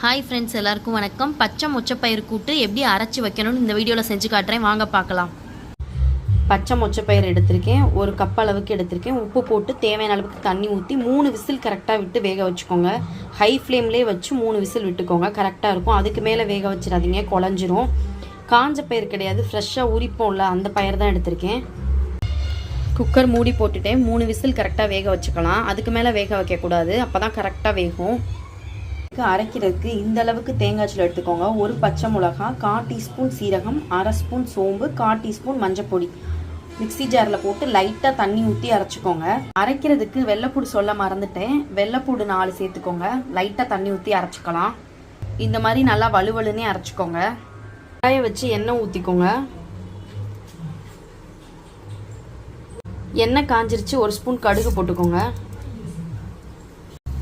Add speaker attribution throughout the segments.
Speaker 1: Hi friends எல்லாருக்கும் வணக்கம். பச்சை மொச்சப்பயிறு கூட்டு எப்படி அரைச்சி வைக்கணும்னு இந்த வீடியோவில் செஞ்சு காட்டுறேன். வாங்க பார்க்கலாம். பச்சை மொச்சப்பயிறு எடுத்திருக்கேன். ஒரு கப் அளவுக்கு எடுத்திருக்கேன். உப்பு போட்டு தேவையான அளவுக்கு தண்ணி ஊற்றி மூணு விசில் கரெக்டாக விட்டு வேக வச்சுக்கோங்க. ஹை ஃப்ளேம்லேயே வச்சு மூணு விசில் விட்டுக்கோங்க. கரெக்டாக இருக்கும். அதுக்கு மேலே வேக வச்சிடாதீங்க. குழஞ்சிரும். காஞ்ச பயிர் கிடையாது. ஃப்ரெஷ்ஷாக உரிப்போம்ல அந்த பயிர் தான் எடுத்திருக்கேன். குக்கர் மூடி போட்டுட்டேன். மூணு விசில் கரெக்டாக வேக வச்சுக்கலாம். அதுக்கு மேலே வேக வைக்கக்கூடாது. அப்போ தான் கரெக்டாக வேகும். அரைக்கிறதுக்கு இந்த அளவுக்கு தேங்காய் சீல் எடுத்துக்கோங்க. ஒரு பச்சை மிளகா கால் டீஸ்பூன் சீரகம் அரை ஸ்பூன் சோம்பு கால் டீஸ்பூன் மஞ்சப்பொடி. மிக்சி ஜாரில் போட்டு லைட்டாக தண்ணி ஊற்றி அரைச்சிக்கோங்க. அரைக்கிறதுக்கு வெள்ளைப்பூடு சொல்ல மறந்துட்டேன். வெள்ளைப்பூடு நாலு சேர்த்துக்கோங்க. லைட்டாக தண்ணி ஊற்றி அரைச்சிக்கலாம். இந்த மாதிரி நல்லா வலுவலுன்னே அரைச்சிக்கோங்க. காய வச்சு எண்ணெய் ஊற்றிக்கோங்க எண்ணெய் காஞ்சிருச்சு. ஒரு ஸ்பூன் கடுகு போட்டுக்கோங்க.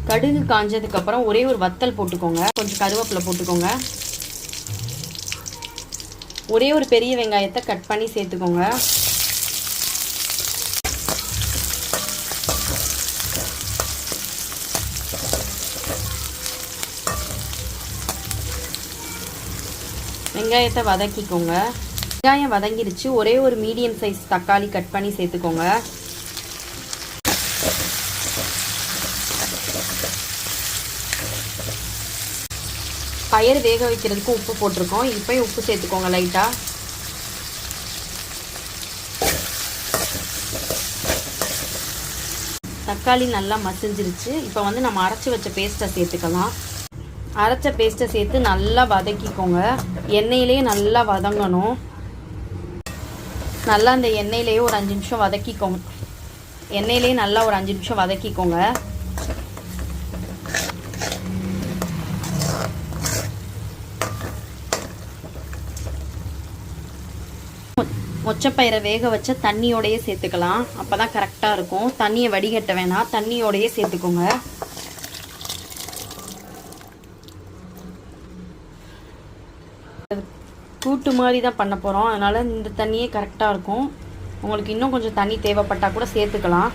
Speaker 1: கடுகு காஞ்சதுக்கு அப்புறம் ஒரே ஒரு வத்தல் போட்டுக்கோங்க. கொஞ்சம் கருவேப்பிலை போட்டுக்கோங்க. ஒரே ஒரு பெரிய வெங்காயத்தை கட் பண்ணி சேர்த்துக்கோங்க. வெங்காயத்தை வதக்கிக்கோங்க. வெங்காயம் வதங்கிருச்சு. ஒரே ஒரு மீடியம் சைஸ் தக்காளி கட் பண்ணி சேர்த்துக்கோங்க. பயிர் வேக வைக்கிறதுக்கு உப்பு போட்டிருக்கோம். இப்போயும் உப்பு சேர்த்துக்கோங்க லைட்டாக தக்காளி நல்லா மசிஞ்சிருச்சு. இப்போ வந்து நம்ம அரைச்சி வச்ச பேஸ்ட்டை சேர்த்துக்கலாம். அரைச்ச பேஸ்ட்டை சேர்த்து நல்லா வதக்கிக்கோங்க. எண்ணெயிலேயே நல்லா வதங்கணும். நல்லா அந்த எண்ணெயிலேயே ஒரு அஞ்சு நிமிஷம் வதக்கிக்கோங்க. எண்ணெயிலேயே நல்லா ஒரு அஞ்சு நிமிஷம் வதக்கிக்கோங்க. மொச்சப்பயிரை வேக வச்ச தண்ணியோடையே சேர்த்துக்கலாம். அப்போ தான் கரெக்டாக இருக்கும். தண்ணியை வடிகட்ட வேணாம். தண்ணியோடையே சேர்த்துக்கோங்க. கூட்டு மாதிரி தான் பண்ண போகிறோம் அதனால் இந்த தண்ணியே கரெக்டாக இருக்கும். உங்களுக்கு இன்னும் கொஞ்சம் தண்ணி தேவைப்பட்டால் கூட சேர்த்துக்கலாம்.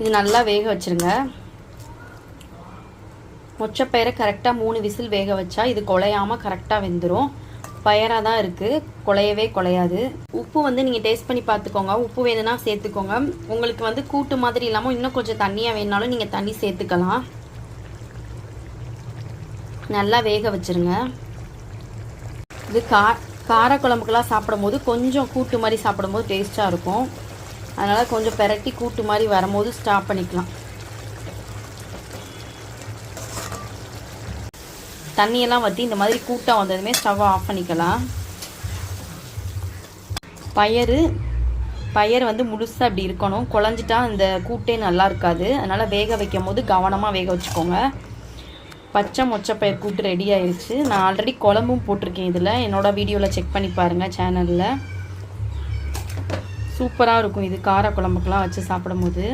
Speaker 1: இது நல்லா வேக வச்சுருங்க. மொச்சப்பயிரை கரெக்டாக மூணு விசில் வேக வச்சா இது குலையாமல் கரெக்டாக வெந்துடும் பயராக தான் இருக்குது குலையவே குலையாது. உப்பு வந்து நீங்கள் டேஸ்ட் பண்ணி பார்த்துக்கோங்க. உப்பு வேணும்னா சேர்த்துக்கோங்க. உங்களுக்கு வந்து கூட்டு மாதிரி இல்லாமல் இன்னும் கொஞ்சம் தண்ணியாக வேணாலும் நீங்கள் தண்ணி சேர்த்துக்கலாம். நல்லா வேக வச்சுருங்க. இது கா காரக்குழம்புக்கெல்லாம் சாப்பிடும்போது கொஞ்சம் கூட்டு மாதிரி சாப்பிடும்போது டேஸ்ட்டாக இருக்கும். அதனால் கொஞ்சம் பெரட்டி கூட்டு மாதிரி வரும்போது ஸ்டாப் பண்ணிக்கலாம். தண்ணியெல்லாம் வற்றி இந்த மாதிரி கூட்டம் வந்ததுமே ஸ்டவ்வை ஆஃப் பண்ணிக்கலாம். பயறு பயர் வந்து முழுசாக அப்படி இருக்கணும். குழஞ்சிட்டா இந்த கூட்டே நல்லா இருக்காது. அதனால் வேக வைக்கும் போது கவனமாக வேக வச்சுக்கோங்க. பச்சை மொச்சப்பயிர் கூட்டு ரெடி ஆயிடுச்சு நான் ஆல்ரெடி குழம்பும் போட்டிருக்கேன் இதில். என்னோடய வீடியோவில் செக் பண்ணி பாருங்கள் சேனலில் சூப்பராக இருக்கும் இது. கார குழம்புக்கெலாம் வச்சு சாப்பிடும்போது.